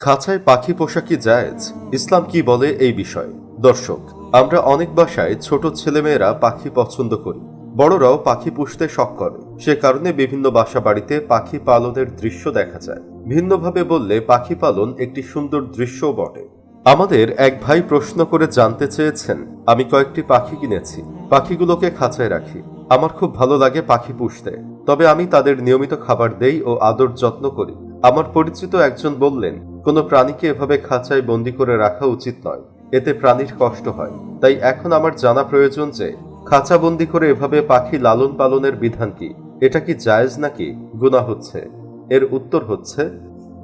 খাঁচায় পাখি পোষা কি জায়েজ? ইসলাম কি বলে এই বিষয়ে? দর্শক, আমরা অনেক বাসায় ছোট ছেলেমেয়েরা পাখি পছন্দ করি। বড়রাও পাখি পুষতে শখ করে সে কারণে বিভিন্ন বাসা বাড়িতে পাখি পালনের দৃশ্য দেখা যায়। ভিন্নভাবে বললে পাখি পালন একটি সুন্দর দৃশ্যও বটে। আমাদের এক ভাই প্রশ্ন করে জানতে চেয়েছেন, আমি কয়েকটি পাখি কিনেছি। পাখিগুলোকে খাঁচায় রাখি। আমার খুব ভালো লাগে পাখি পুষতে। তবে আমি তাদের নিয়মিত খাবার দেই ও আদর যত্ন করি। আমার পরিচিত একজন বললেন কোনো প্রাণীকে এভাবে খাঁচায় বন্দি করে রাখা উচিত নয়। এতে প্রাণীর কষ্ট হয়। তাই এখন আমার জানা প্রয়োজন যে, খাঁচা বন্দি করে এভাবে পাখি লালন পালনের বিধান কি? এটা কি জায়েজ নাকি গুণা হচ্ছে? এর উত্তর হচ্ছে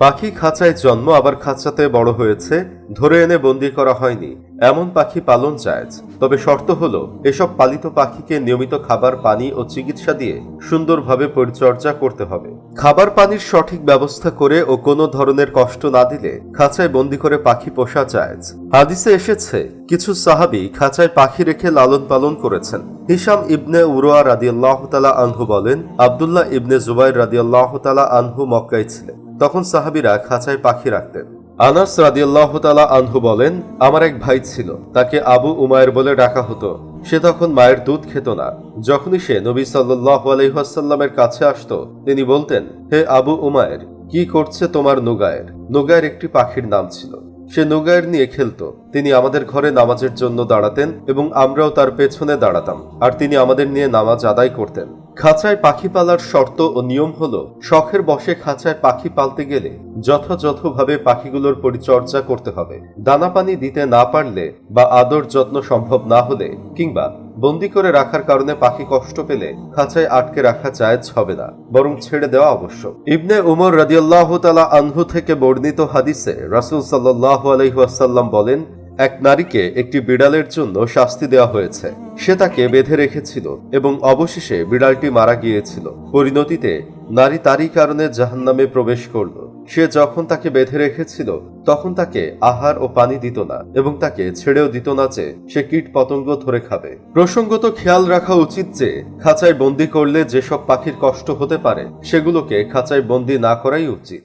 পাখি খাঁচায় জন্ম, আবার খাঁচাতে বড় হয়েছে, ধরে এনে বন্দি করা হয়নি। এমন পাখি পালন জায়েজ তবে শর্ত হলো, এসব পালিত পাখিকে নিয়মিত খাবার, পানি ও চিকিৎসা দিয়ে সুন্দরভাবে পরিচর্যা করতে হবে। খাবার, পানির সঠিক ব্যবস্থা করে ও কোনো ধরনের কষ্ট না দিলে খাঁচায় বন্দি করে পাখি পোষা জায়েজ হাদিসে এসেছে, কিছু সাহাবি খাঁচায় পাখি রেখে লালন পালন করেছেন। হিসাম ইবনে উরোয়া রাদিয়াল্লাহ তালা আনহু বলেন, আবদুল্লাহ ইবনে জুবাইর রাদিয়াল্লাহ তালা আনহু মক্কায় ছিলেন। তখন সাহাবিরা খাঁচায় পাখি রাখতেন। আনাস রাদিয়াল্লাহ তালা আনহু বলেন, আমার এক ভাই ছিল, তাকে আবু উমায়ের বলে ডাকা হতো। সে তখন মায়ের দুধ খেত না। যখনই সে নবী সাল্লাহ আলহাসাল্লামের কাছে আসত, তিনি বলতেন, হে আবু উমায়ের, কি করছে তোমার নুগায়ের? নুগায়ের একটি পাখির নাম ছিল। সে নুগায়ের নিয়ে খেলত। তিনি আমাদের ঘরে নামাজের জন্য দাঁড়াতেন এবং আমরাও তার পেছনে দাঁড়াতাম। আর তিনি আমাদের নিয়ে নামাজ আদায় করতেন। খাঁচায় পাখি পালার শর্ত ও নিয়ম হলো, শখের বসে খাঁচায় পাখি পালতে গেলে যথাযথভাবে পাখিগুলোর পরিচর্যা করতে হবে। দানা পানি দিতে না পারলে বা আদর যত্ন সম্ভব না হলে কিংবা বন্দি করে রাখার কারণে পাখি কষ্ট পেলে খাঁচায় আটকে রাখা জায়েজ হবে না, বরং ছেড়ে দেওয়া আবশ্যক। ইবনে উমর রাদিয়াল্লাহ তালা আনহু থেকে বর্ণিত হাদিসে রাসূল সাল্লাহ আলহিহাসাল্লাম বলেন এক নারীকে একটি বিড়ালের জন্য শাস্তি দেওয়া হয়েছে। সে তাকে বেঁধে রেখেছিল এবং অবশেষে বিড়ালটি মারা গিয়েছিল। পরিণতিতে নারী তারই কারণে জাহান্নামে প্রবেশ করল। সে যখন তাকে বেঁধে রেখেছিল, তখন তাকে আহার ও পানি দিত না এবং তাকে ছেড়েও দিত না যে সে কীট পতঙ্গ ধরে খাবে। প্রসঙ্গত খেয়াল রাখা উচিত যে খাঁচায় বন্দি করলে যেসব পাখির কষ্ট হতে পারে, সেগুলোকে খাঁচায় বন্দি না করাই উচিত।